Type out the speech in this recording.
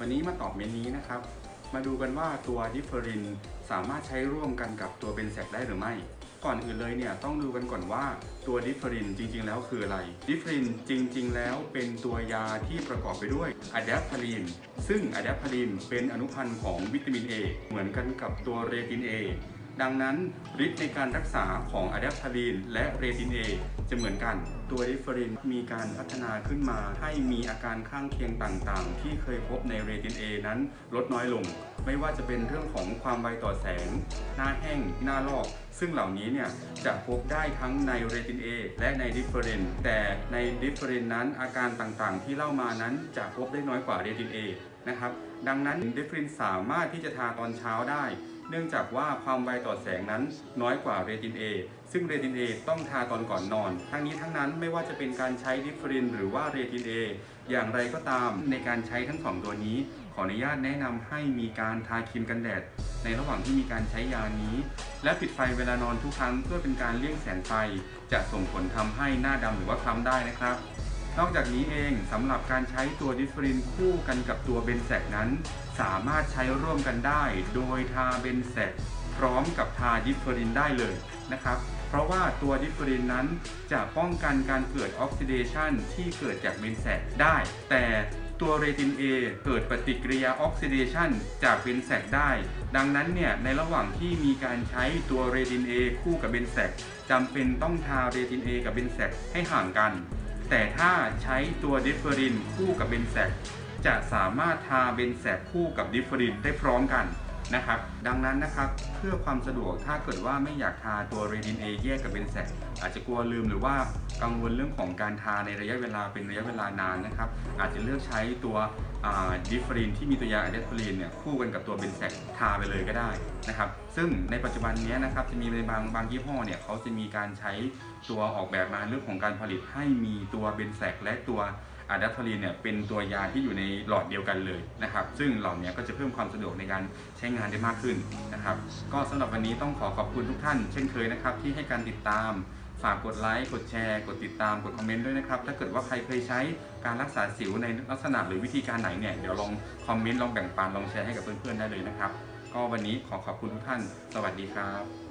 วันนี้มาตอบเมนนี้นะครับ มาดูกันว่าตัวดิฟเฟอรินสามารถใช้ร่วมกันกับตัวเบนแซกได้หรือไม่ ก่อนอื่นเลยเนี่ยต้องดูกันก่อนว่าตัวดิฟเฟอรินจริง ๆ แล้วคืออะไร ดิฟเฟอรินจริง ๆ แล้วเป็นตัวยาที่ประกอบไปด้วยอะแดปทารีนซึ่งอะแดปทารีนเป็นอนุพันธ์ของวิตามิน A เหมือนกันกับตัวเรติน A ดังนั้นฤทธิ์ในการรักษาของอะแดปทาลีนและเรตินเอจะเหมือนกัน ตัวดิฟเฟรินมีการพัฒนาขึ้นมาให้มีอาการข้างเคียงต่างๆ ที่เคยพบในเรตินเอนั้นลดน้อยลง ไม่ว่าจะเป็นเรื่องของความไวต่อแสง หน้าแห้ง หน้าลอก ซึ่งเหล่านี้เนี่ยจะพบได้ทั้งในเรติน A และในดิฟเฟอรินแต่ในดิฟเฟอรินนั้นอาการต่างๆ ที่เล่ามานั้นจะพบได้น้อยกว่าเรติน A นะครับ ดังนั้นดิฟเฟอรินสามารถที่จะทาตอนเช้าได้เนื่องจากว่าความไวต่อแสงนั้นน้อยกว่าเรติน A ซึ่งเรติน A ต้องทาตอนก่อนนอน ทั้งนี้ทั้งนั้นไม่ว่าจะเป็นการใช้ดิฟเฟอรินหรือว่าเรติน A อย่างไรก็ตามในการใช้ทั้งสองตัวนี้ ขออนุญาตแนะนำให้มีการทาครีมกันแดด ในระหว่างที่มีการใช้ยานี้ และปิดไฟเวลานอนทุกครั้งเพื่อเป็นการเลี่ยงแสงไฟ จะส่งผลทำให้หน้าดำหรือว่าคล้ำได้นะครับ นอกจากนี้เองสำหรับการใช้ตัวดิสเฟอรินคู่กันกับตัวเบนแซกนั้น สามารถใช้ร่วมกันได้ โดยทาเบนแซกพร้อมกับทาดิสเฟอรินได้เลยนะครับ เพราะว่าตัวดิสเฟอรินนั้นจะป้องกันการเกิดออกซิเดชันที่เกิดจากเบนแซกได้ แต่ ตัวเรตินเอเกิดปฏิกิริยาออกซิเดชันจากเบนแซกได้ ดังนั้นเนี่ยในระหว่างที่มีการใช้ตัวเรตินเอคู่กับเบนแซกจำเป็นต้องทาเรตินเอกับเบนแซกให้ห่างกัน แต่ถ้าใช้ตัวดิฟเฟอรินคู่กับเบนแซกจะสามารถทาเบนแซกคู่กับดิฟเฟอรินได้พร้อมกัน นะครับ ดังนั้นนะครับเพื่อความสะดวกถ้าเกิดว่าไม่อยากทาตัวเรดิน A แยกกับเบนแซกอาจจะกลัวลืมหรือว่ากังวลเรื่องของการทาในระยะเวลาเป็นระยะเวลานานนะครับ อาจจะเลือกใช้ตัวดิฟเฟอรินที่มีตัวยาอะเดฟเฟอรินเนี่ยคู่กันกับตัวเบนแซกทาไปเลยก็ได้นะครับ ซึ่งในปัจจุบันนี้นะครับจะมีในบางบางยี่ห้อเนี่ยเขาจะมีการใช้ตัวออกแบบมาเรื่องของการผลิตให้มีตัวเบนแซกและตัว อะดัฟทอลีนเนี่ยเป็นตัวยาที่อยู่ในหลอดเดียวกันเลยนะครับ ซึ่งเหล่านี้ก็จะเพิ่มความสะดวกในการใช้งานได้มากขึ้นนะครับ ก็สำหรับวันนี้ต้องขอขอบคุณทุกท่าน เช่นเคยนะครับ ที่ให้การติดตามฝากกดไลค์ กดแชร์ กดติดตาม กดคอมเมนต์ด้วยนะครับ ถ้าเกิดว่าใครเคยใช้การรักษาสิวในลักษณะหรือวิธีการไหนเนี่ย เดี๋ยวลองคอมเมนต์ ลองแบ่งปัน ลองแชร์ให้กับเพื่อนๆได้เลยนะครับ ก็วันนี้ขอขอบคุณทุกท่าน สวัสดีครับ